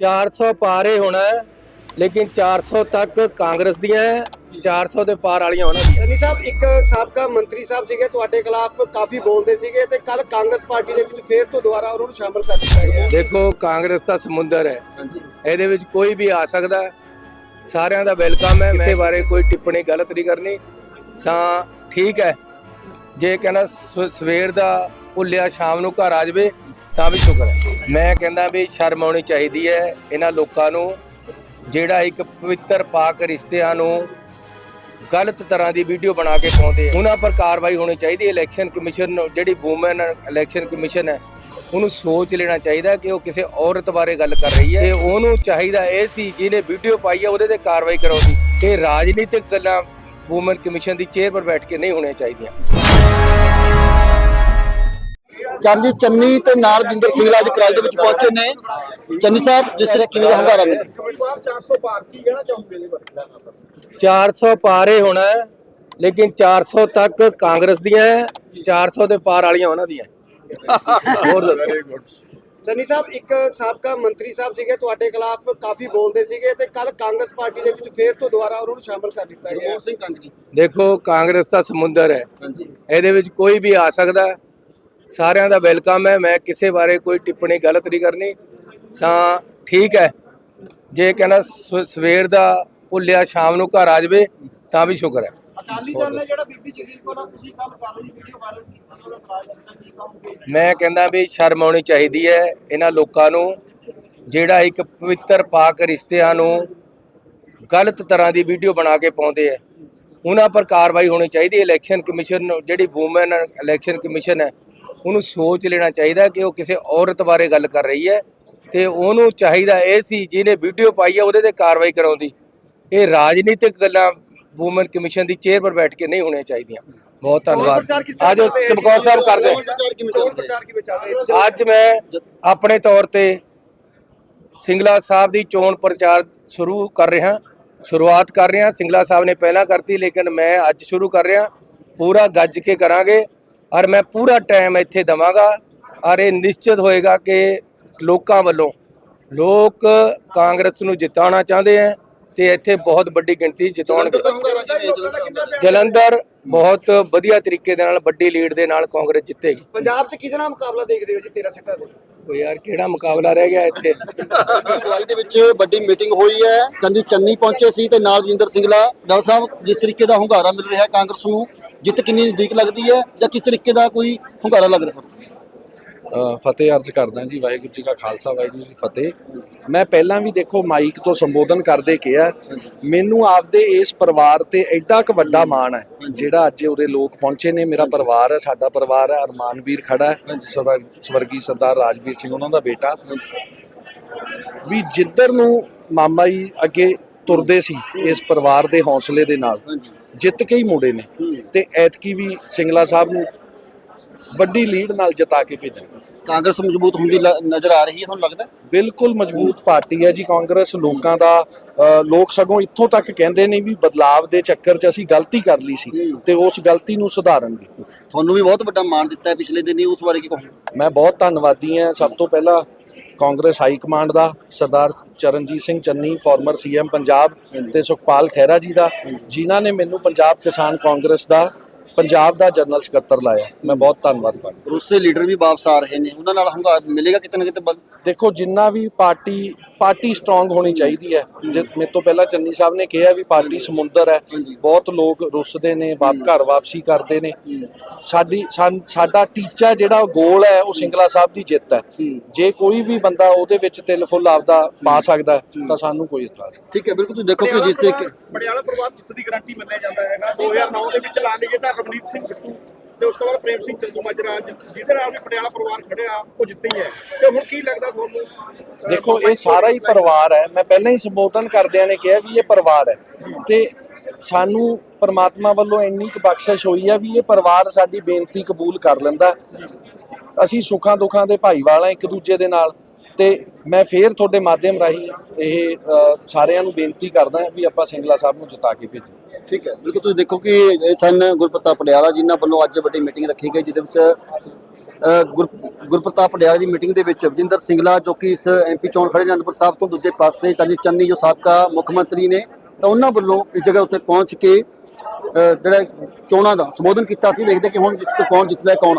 400 ਪਾਰੇ ਹੋਣਾ ਹੈ, ਲੇਕਿਨ 400 ਤੱਕ ਕਾਂਗਰਸ ਦੀਆਂ ਹੈ, 400 ਦੇ ਪਾਰ ਵਾਲੀਆਂ ਹੋਣਾ ਦੀਆਂ ਸਨੀ ਸਾਹਿਬ ਇੱਕ ਸਾਬਕਾ ਮੰਤਰੀ ਸਾਹਿਬ ਸੀਗੇ ਤੁਹਾਡੇ ਖਿਲਾਫ ਕਾਫੀ ਬੋਲਦੇ ਸੀਗੇ ਤੇ ਕੱਲ ਕਾਂਗਰਸ ਪਾਰਟੀ ਦੇ ਵਿੱਚ ਫੇਰ ਤੋਂ ਦੁਬਾਰਾ ਉਹਨਾਂ ਨੂੰ ਸ਼ਾਮਲ ਕਰ ਦਿੱਤਾ ਗਿਆ ਦੇਖੋ ਕਾਂਗਰਸ ਦਾ ਸਮੁੰਦਰ ਹੈ। ਹਾਂਜੀ। ਇਹਦੇ ਵਿੱਚ ਕੋਈ ਵੀ ਆ ਸਕਦਾ ਹੈ। ਸਾਰਿਆਂ ਦਾ ਵੈਲਕਮ ਹੈ। ਕਿਸੇ ਬਾਰੇ ਕੋਈ ਟਿੱਪਣੀ ਗਲਤ ਨਹੀਂ ਕਰਨੀ। ਤਾਂ ਠੀਕ ਹੈ। ਜੇ ਕਹਿੰਦਾ ਸ- ਸਵੇਰ ਦਾ ਭੁੱਲਿਆ ਸ਼ਾਮ ਨੂੰ ਘਰ ਆ ਜਾਵੇ ਤਾਂ ਵੀ ਸ਼ੁਕਰ ਹੈ। ਮੈਂ ਕਹਿੰਦਾ ਵੀ ਸ਼ਰਮ ਆਉਣੀ ਚਾਹੀਦੀ ਹੈ ਇਹਨਾਂ ਲੋਕਾਂ ਨੂੰ, ਜਿਹੜਾ ਇੱਕ ਪਵਿੱਤਰ ਪਾਕ ਰਿਸ਼ਤਿਆਂ ਨੂੰ ਗਲਤ ਤਰ੍ਹਾਂ ਦੀ ਵੀਡੀਓ ਬਣਾ ਕੇ ਪਾਉਂਦੇ ਉਹਨਾਂ ਪਰ ਕਾਰਵਾਈ ਹੋਣੀ ਚਾਹੀਦੀ ਹੈ। ਇਲੈਕਸ਼ਨ ਕਮਿਸ਼ਨ ਨੂੰ, ਜਿਹੜੀ ਵੂਮਨ ਇਲੈਕਸ਼ਨ ਕਮਿਸ਼ਨ ਹੈ, ਉਹਨੂੰ ਸੋਚ ਲੈਣਾ ਚਾਹੀਦਾ ਕਿ ਉਹ ਕਿਸੇ ਔਰਤ ਬਾਰੇ ਗੱਲ ਕਰ ਰਹੀ ਹੈ। ਤੇ ਉਹਨੂੰ ਚਾਹੀਦਾ ਇਹ ਸੀ, ਜਿਹਨੇ ਵੀਡੀਓ ਪਾਈ ਹੈ, ਉਹਦੇ ਤੇ ਕਾਰਵਾਈ ਕਰਾਉਂਦੀ ਇਹ ਰਾਜਨੀਤਿਕ ਗੱਲਾਂ ਵੂਮਨ ਕਮਿਸ਼ਨ ਦੀ ਚੇਅਰ 'ਪਰ ਬੈਠ ਕੇ ਨਹੀਂ ਹੋਣੀਆਂ ਚਾਹੀਦੀਆਂ। ਚੰਨੀ ਚੰਨੀ ਤੇ ਨਾਲ ਬਿੰਦਰ ਸਿੰਘਲਾ ਅੱਜ ਕਰਾਲ ਦੇ ਵਿੱਚ ਪਹੁੰਚੇ ਨੇ। ਚੰਨੀ ਸਾਹਿਬ ਜਿਸ ਤਰ੍ਹਾਂ ਕਿਵੇਂ ਦਾ ਹੰਗਾਰਾ ਮਿਲਿਆ? ਕਮਿਟਵਾਰ 400 ਪਾਰ ਕੀ ਕਹਿਣਾ ਚਾਹੋਗੇ ਇਹਦੇ ਬਾਰੇ? 400 ਪਾਰੇ ਹੋਣਾ ਹੈ, ਲੇਕਿਨ 400 ਤੱਕ ਕਾਂਗਰਸ ਦੀਆਂ ਹੈ, 400 ਦੇ ਪਾਰ ਵਾਲੀਆਂ ਉਹਨਾਂ ਦੀਆਂ ਹੋਰ ਦੱਸੋ। ਸਨੀ ਸਾਹਿਬ ਇੱਕ ਸਾਬਕਾ ਮੰਤਰੀ ਸਾਹਿਬ ਸੀਗੇ ਤੁਹਾਡੇ ਖਿਲਾਫ ਕਾਫੀ ਬੋਲਦੇ ਸੀਗੇ ਤੇ ਕੱਲ ਕਾਂਗਰਸ ਪਾਰਟੀ ਦੇ ਵਿੱਚ ਫੇਰ ਤੋਂ ਦੁਬਾਰਾ ਉਹਨਾਂ ਨੂੰ ਸ਼ਾਮਲ ਕਰ ਦਿੱਤਾ ਗਿਆ। ਸਿੰਘ ਦੇਖੋ ਕਾਂਗਰਸ ਦਾ ਸਮੁੰਦਰ ਹੈ। ਇਹਦੇ ਵਿੱਚ ਕੋਈ ਵੀ ਆ ਸਕਦਾ ਹੈ। ਸਾਰਿਆਂ ਦਾ ਵੈਲਕਮ ਹੈ। ਮੈਂ ਕਿਸੇ ਬਾਰੇ ਕੋਈ ਟਿੱਪਣੀ ਗਲਤ ਨਹੀਂ ਕਰਨੀ। ਤਾਂ ਠੀਕ ਹੈ। ਜੇ ਕਹਿੰਦਾ ਸਵੇਰ ਦਾ ਭੁੱਲਿਆ ਸ਼ਾਮ ਨੂੰ ਘਰ ਆ ਜਾਵੇ ਤਾਂ ਵੀ ਸ਼ੁਕਰ ਹੈ। ਅਕਾਲੀ ਦਲ ਨੇ ਜਿਹੜਾ ਬੀਬੀ ਜਗੀਰ ਕੋਲ ਤੁਸੀਂ ਕੱਲ ਕਰ ਲਈ ਵੀਡੀਓ ਵਾਇਰਲ ਕੀਤੀ ਉਹਦਾ ਇਤਰਾਜ਼ ਕੀਤਾ ਕੀ ਕਹੋਗੇ? ਮੈਂ ਕਹਿੰਦਾ ਵੀ ਸ਼ਰਮ ਆਉਣੀ ਚਾਹੀਦੀ ਹੈ ਇਹਨਾਂ ਲੋਕਾਂ ਨੂੰ ਜਿਹੜਾ ਇੱਕ ਪਵਿੱਤਰ ਪਾਕ ਰਿਸ਼ਤਿਆਂ ਨੂੰ ਗਲਤ ਤਰ੍ਹਾਂ ਦੀ ਵੀਡੀਓ ਬਣਾ ਕੇ ਪਾਉਂਦੇ ਆ ਉਹਨਾਂ ਪਰ ਕਾਰਵਾਈ ਹੋਣੀ ਚਾਹੀਦੀ ਹੈ। ਇਲੈਕਸ਼ਨ ਕਮਿਸ਼ਨ ਜਿਹੜੀ ਵੂਮਨ ਇਲੈਕਸ਼ਨ ਕਮਿਸ਼ਨ ਹੈ ਉਹਨੂੰ ਸੋਚ ਲੈਣਾ ਚਾਹੀਦਾ ਕਿ ਉਹ ਕਿਸੇ ਔਰਤ ਬਾਰੇ ਗੱਲ ਕਰ ਰਹੀ ਹੈ ਤੇ ਉਹਨੂੰ ਚਾਹੀਦਾ ਇਹ ਸੀ ਜਿਹਨੇ ਵੀਡੀਓ ਪਾਈ ਹੈ ਉਹਦੇ ਤੇ ਕਾਰਵਾਈ ਕਰਾਉਂਦੀ। ਇਹ ਰਾਜਨੀਤਿਕ ਗੱਲਾਂ ਵੂਮਨ ਕਮਿਸ਼ਨ ਦੀ ਚੇਅਰ 'ਪਰ ਬੈਠ ਕੇ ਨਹੀਂ ਹੋਣੀਆਂ ਚਾਹੀਦੀਆਂ। ਬਹੁਤ ਧੰਨਵਾਦ। ਆਜੋ ਚਮਕੌਰ ਸਾਹਿਬ ਕਰਦੇ। ਅੱਜ ਮੈਂ ਆਪਣੇ ਤੌਰ ਤੇ ਸਿੰਗਲਾ ਸਾਹਿਬ ਦੀ ਚੋਣ ਪ੍ਰਚਾਰ ਸ਼ੁਰੂ ਕਰ ਰਿਹਾ ਸ਼ੁਰੂਆਤ ਕਰ ਰਿਹਾ। ਸਿੰਗਲਾ ਸਾਹਿਬ ਨੇ ਪਹਿਲਾਂ ਕਰਤੀ ਲੇਕਿਨ ਮੈਂ ਅੱਜ ਸ਼ੁਰੂ ਕਰ ਰਿਹਾ। ਪੂਰਾ ਗੱਜ ਕੇ ਕਰਾਂਗੇ। ਔਰ ਮੈਂ ਪੂਰਾ ਟਾਈਮ ਇੱਥੇ ਦਵਾਂਗਾ। ਔਰ ਇਹ ਨਿਸ਼ਚਿਤ ਹੋਏਗਾ ਕਿ ਲੋਕਾਂ ਵੱਲੋਂ ਲੋਕ ਕਾਂਗਰਸ ਨੂੰ ਜਿਤਾਉਣਾ ਚਾਹੁੰਦੇ ਹੈ ਤੇ ਇੱਥੇ ਬਹੁਤ ਵੱਡੀ ਗਿਣਤੀ ਜਿਤਾਉਣਗੇ ਜਲੰਧਰ ਬਹੁਤ ਵਧੀਆ ਤਰੀਕੇ ਦੇ ਨਾਲ ਵੱਡੀ ਲੀਡ ਦੇ ਨਾਲ ਕਾਂਗਰਸ ਜਿੱਤੇਗੀ। ਪੰਜਾਬ 'ਚ ਕਿਹਦੇ ਨਾਲ ਮੁਕਾਬਲਾ ਦੇਖਦੇ ਹੋ ਜੀ 13 ਸੀਟਾਂ ਦੇ? ਉਹ ਯਾਰ, ਕਿਹੜਾ ਮੁਕਾਬਲਾ ਰਹਿ ਗਿਆ ਇੱਥੇ? ਕਰਾਲ ਦੇ ਵਿੱਚ ਵੱਡੀ ਮੀਟਿੰਗ ਹੋਈ ਹੈ। ਚੰਨੀ ਚੰਨੀ ਪਹੁੰਚੇ ਸੀ ਤੇ ਨਾਲ ਰਜਿੰਦਰ ਸਿੰਘਲਾ ਡਾਲ ਸਾਹਿਬ, ਜਿਸ ਤਰੀਕੇ ਦਾ ਹੁੰਗਾਰਾ ਮਿਲ ਰਿਹਾ ਕਾਂਗਰਸ ਨੂੰ, ਜਿੱਤ ਕਿੰਨੀ ਨਜ਼ਦੀਕ ਲੱਗਦੀ ਹੈ ਜਾਂ ਕਿਸ ਤਰੀਕੇ ਦਾ ਕੋਈ ਹੁੰਗਾਰਾ ਲੱਗ ਰਿਹਾ? ਫਤਿਹ ਅਰਜ਼ ਕਰਦਾ ਜੀ, ਵਾਹਿਗੁਰੂ ਜੀ ਕਾ ਖਾਲਸਾ, ਵਾਹਿਗੁਰੂ ਜੀ ਫਤਿਹ। ਮੈਂ ਪਹਿਲਾਂ ਵੀ ਦੇਖੋ ਮਾਈਕ ਤੋਂ ਸੰਬੋਧਨ ਕਰਦੇ ਕਿਹਾ, ਮੈਨੂੰ ਆਪਦੇ ਇਸ ਪਰਿਵਾਰ ਤੇ ਐਡਾ ਕੁ ਵੱਡਾ ਮਾਣ ਹੈ, ਜਿਹੜਾ ਅੱਜ ਉਹਦੇ ਲੋਕ ਪਹੁੰਚੇ ਨੇ। ਮੇਰਾ ਪਰਿਵਾਰ ਹੈ, ਸਾਡਾ ਪਰਿਵਾਰ ਹੈ ਅਰਮਾਨਵੀਰ ਖੜਾ ਹੈ ਸਵਰ- ਸਵਰਗੀ ਸਰਦਾਰ ਰਾਜਵੀਰ ਸਿੰਘ, ਉਹਨਾਂ ਦਾ ਬੇਟਾ। ਵੀ ਜਿੱਧਰ ਨੂੰ ਮਾਮਾ ਜੀ ਅੱਗੇ ਤੁਰਦੇ ਸੀ, ਇਸ ਪਰਿਵਾਰ ਦੇ ਹੌਸਲੇ ਦੇ ਨਾਲ, ਜਿੱਤ ਕੇ ਹੀ ਮੁੰਡੇ ਨੇ। ਤੇ ਐਤਕੀ ਵੀ ਸਿੰਗਲਾ ਸਾਹਿਬ ਨੂੰ ਵੱਡੀ ਲੀਡ ਨਾਲ ਜਿਤਾ ਕੇ ਭੇਜਾਂਗੇ ਕਾਂਗਰਸ ਮਜ਼ਬੂਤ ਹੁੰਦੀ ਲ- ਨਜ਼ਰ ਆ ਰਹੀ ਹੈ ਤੁਹਾਨੂੰ ਲੱਗਦਾ? ਬਿਲਕੁਲ ਮਜ਼ਬੂਤ ਪਾਰਟੀ ਹੈ ਜੀ ਕਾਂਗਰਸ। ਲੋਕਾਂ ਦਾ ਅ, ਲੋਕ ਸਗੋਂ ਇੱਥੋਂ ਤੱਕ ਕਹਿੰਦੇ ਨੇ ਵੀ ਬਦਲਾਵ ਦੇ ਚੱਕਰ 'ਚ ਅਸੀਂ ਗਲਤੀ ਕਰ ਲਈ ਸੀ ਹੂੰ। ਤੇ ਉਸ ਗਲਤੀ ਨੂੰ ਸੁਧਾਰਨਗੇ ਤੁਹਾਨੂੰ ਵੀ ਬਹੁਤ ਵੱਡਾ ਮਾਣ ਦਿੱਤਾ ਹੈ ਪਿਛਲੇ ਦਿਨੀ ਉਸ ਬਾਰੇ ਕੀ ਕਹੋਗੇ? ਮੈਂ ਬਹੁਤ ਧੰਨਵਾਦੀ ਹਾਂ। ਸਭ ਤੋਂ ਪਹਿਲਾਂ ਕਾਂਗਰਸ ਹਾਈ ਕਮਾਂਡ ਦਾ ਸਰਦਾਰ ਚਰਨਜੀਤ ਸਿੰਘ ਚੰਨੀ ਫਾਰਮਰ ਸੀਐਮ ਪੰਜਾਬ ਤੇ ਸੁਖਪਾਲ ਖਹਿਰਾ ਜੀ ਦਾ ਜਿਨ੍ਹਾਂ ਨੇ ਮੈਨੂੰ ਪੰਜਾਬ ਕਿਸਾਨ ਕਾਂਗਰਸ ਦਾ ਪੰਜਾਬ ਦਾ ਜਨਰਲ ਸਕੱਤਰ ਲਾਇਆ। ਮੈਂ ਬਹੁਤ ਧੰਨਵਾਦ ਕਰਦਾ। ਰੂਸੇ ਲੀਡਰ ਵੀ ਵਾਪਸ ਆ ਰਹੇ ਨੇ। ਉਹਨਾਂ ਨਾਲ ਹੰਗਾਰਾ ਮਿਲੇਗਾ ਕਿਤੇ ਨਾ ਕਿਤੇ ਬਲ ਦੇਖੋ ਜਿੰਨਾ ਵੀ ਪਾਰਟੀ ਪਾਰਟੀ ਸਟਰੋਂਗ ਹੋਣੀ ਚਾਹੀਦੀ ਹੈ। ਜੇ ਮੇਰੇ ਤੋਂ ਪਹਿਲਾਂ ਚੰਨੀ ਸਾਹਿਬ ਨੇ ਕਿਹਾ ਵੀ ਪਾਰਟੀ ਸਮੁੰਦਰ ਹੈ। ਬਹੁਤ ਲੋਕ ਰੁੱਸਦੇ ਨੇ ਵਾਪ ਘਰ ਵਾਪਸੀ ਕਰਦੇ ਨੇ। ਸਾਡੀ ਸਾਡਾ ਟੀਚਾ ਜਿਹੜਾ ਗੋਲ ਹੈ ਉਹ ਸਿੰਗਲਾ ਸਾਹਿਬ ਦੀ ਜਿੱਤ ਹੈ। ਜੇ ਕੋਈ ਵੀ ਬੰਦਾ ਉਹਦੇ ਵਿੱਚ ਤਿਲ ਫੁੱਲ ਆਪਦਾ ਪਾ ਸਕਦਾ ਤਾਂ ਸਾਨੂੰ ਕੋਈ ਇਤਰਾਜ਼ ਨਹੀਂ। ਠੀਕ ਹੈ ਬਿਲਕੁਲ ਤੁਸੀਂ ਦੇਖੋ ਕਿ ਜਿਸ ਤਰੀਕੇ ਪਟਿਆਲਾ ਪਰਿਵਾਰ ਜਿੱਤ ਦੀ ਗਾਰੰਟੀ ਮੰਨਿਆ ਜਾਂਦਾ ਹੈਗਾ। 2009 ਦੇ ਵਿੱਚ ਐਲਾਨ ਕੀਤਾ ਰਮਨੀਤ ਸਿੰਘ ਬਿੱਟੂ ਤੇ ਉਸ ਤੋਂ ਬਾਅਦ ਪ੍ਰੇਮ ਸਿੰਘ ਚੰਦੂ ਮਾਜਰਾ ਜਿਹਦੇ ਨਾਲ ਵੀ ਪਟਿਆਲਾ ਪਰਿਵਾਰ ਖੜਿਆ, ਉਹ ਜਿੱਤੇ ਹੈ। ਤੇ ਹੁਣ ਕੀ ਲੱਗਦਾ ਤੁਹਾਨੂੰ? ਦੇਖੋ, ਇਹ ਸਾਰਾ ਹੀ ਪਰਿਵਾਰ ਹੈ। ਮੈਂ ਪਹਿਲਾਂ ਹੀ ਸੰਬੋਧਨ ਕਰਦਿਆਂ ਨੇ ਕਿਹਾ ਵੀ ਇਹ ਪਰਿਵਾਰ ਹੈ। ਤੇ ਸਾਨੂੰ ਪਰਮਾਤਮਾ ਵੱਲੋਂ ਇੰਨੀ ਕੁ ਬਖਸ਼ਿਸ਼ ਹੋਈ ਹੈ ਵੀ ਇਹ ਪਰਿਵਾਰ ਸਾਡੀ ਬੇਨਤੀ ਕਬੂਲ ਕਰ ਲੈਂਦਾ। ਅਸੀਂ ਸੁੱਖਾਂ ਦੁੱਖਾਂ ਦੇ ਭਾਈਵਾਲ ਆ ਇੱਕ ਦੂਜੇ ਦੇ ਨਾਲ। ਤੇ ਮੈਂ ਫੇਰ ਤੁਹਾਡੇ ਮਾਧਿਅਮ ਰਾਹੀਂ ਇਹ ਸਾਰਿਆਂ ਨੂੰ ਬੇਨਤੀ ਕਰਦਾ ਵੀ ਆਪਾਂ ਸਿੰਗਲਾ ਸਾਹਿਬ ਨੂੰ ਜਿਤਾ ਕੇ ਭੇਜੀਏ। ਠੀਕ ਹੈ। ਬਿਲਕੁਲ ਤੁਸੀਂ ਦੇਖੋ ਕਿ ਇਹ ਸਨ ਗੁਰਪ੍ਰਤਾਪ ਪਟਿਆਲਾ ਜਿਨ੍ਹਾਂ ਵੱਲੋਂ ਅੱਜ ਵੱਡੀ ਮੀਟਿੰਗ ਰੱਖੀ ਗਈ, ਜਿਹਦੇ ਵਿੱਚ ਗੁਰ, ਗੁਰਪ੍ਰਤਾਪ ਪਟਿਆਲਾ ਦੀ ਮੀਟਿੰਗ ਦੇ ਵਿੱਚ ਵਿਜਿੰਦਰ ਸਿੰਗਲਾ ਜੋ ਕਿ ਇਸ ਐਮਪੀ ਚੋਣ ਖੜੇ ਨੇ ਅਨੰਦਪੁਰ ਸਾਹਿਬ ਤੋਂ ਦੂਜੇ ਪਾਸੇ ਚੰਨੀ ਚੰਨੀ ਜੋ ਸਾਬਕਾ ਮੁੱਖ ਮੰਤਰੀ ਨੇ, ਤਾਂ ਉਹਨਾਂ ਵੱਲੋਂ ਇਸ ਜਗ੍ਹਾ ਉੱਤੇ ਪਹੁੰਚ ਕੇ ਜਿਹੜਾ ਚੋਣਾਂ ਦਾ ਸੰਬੋਧਨ ਕੀਤਾ ਸੀ, ਦੇਖਦੇ ਕਿ ਹੁਣ ਜਿੱਤ ਕੌਣ ਜਿੱਤਦਾ ਕੌਣ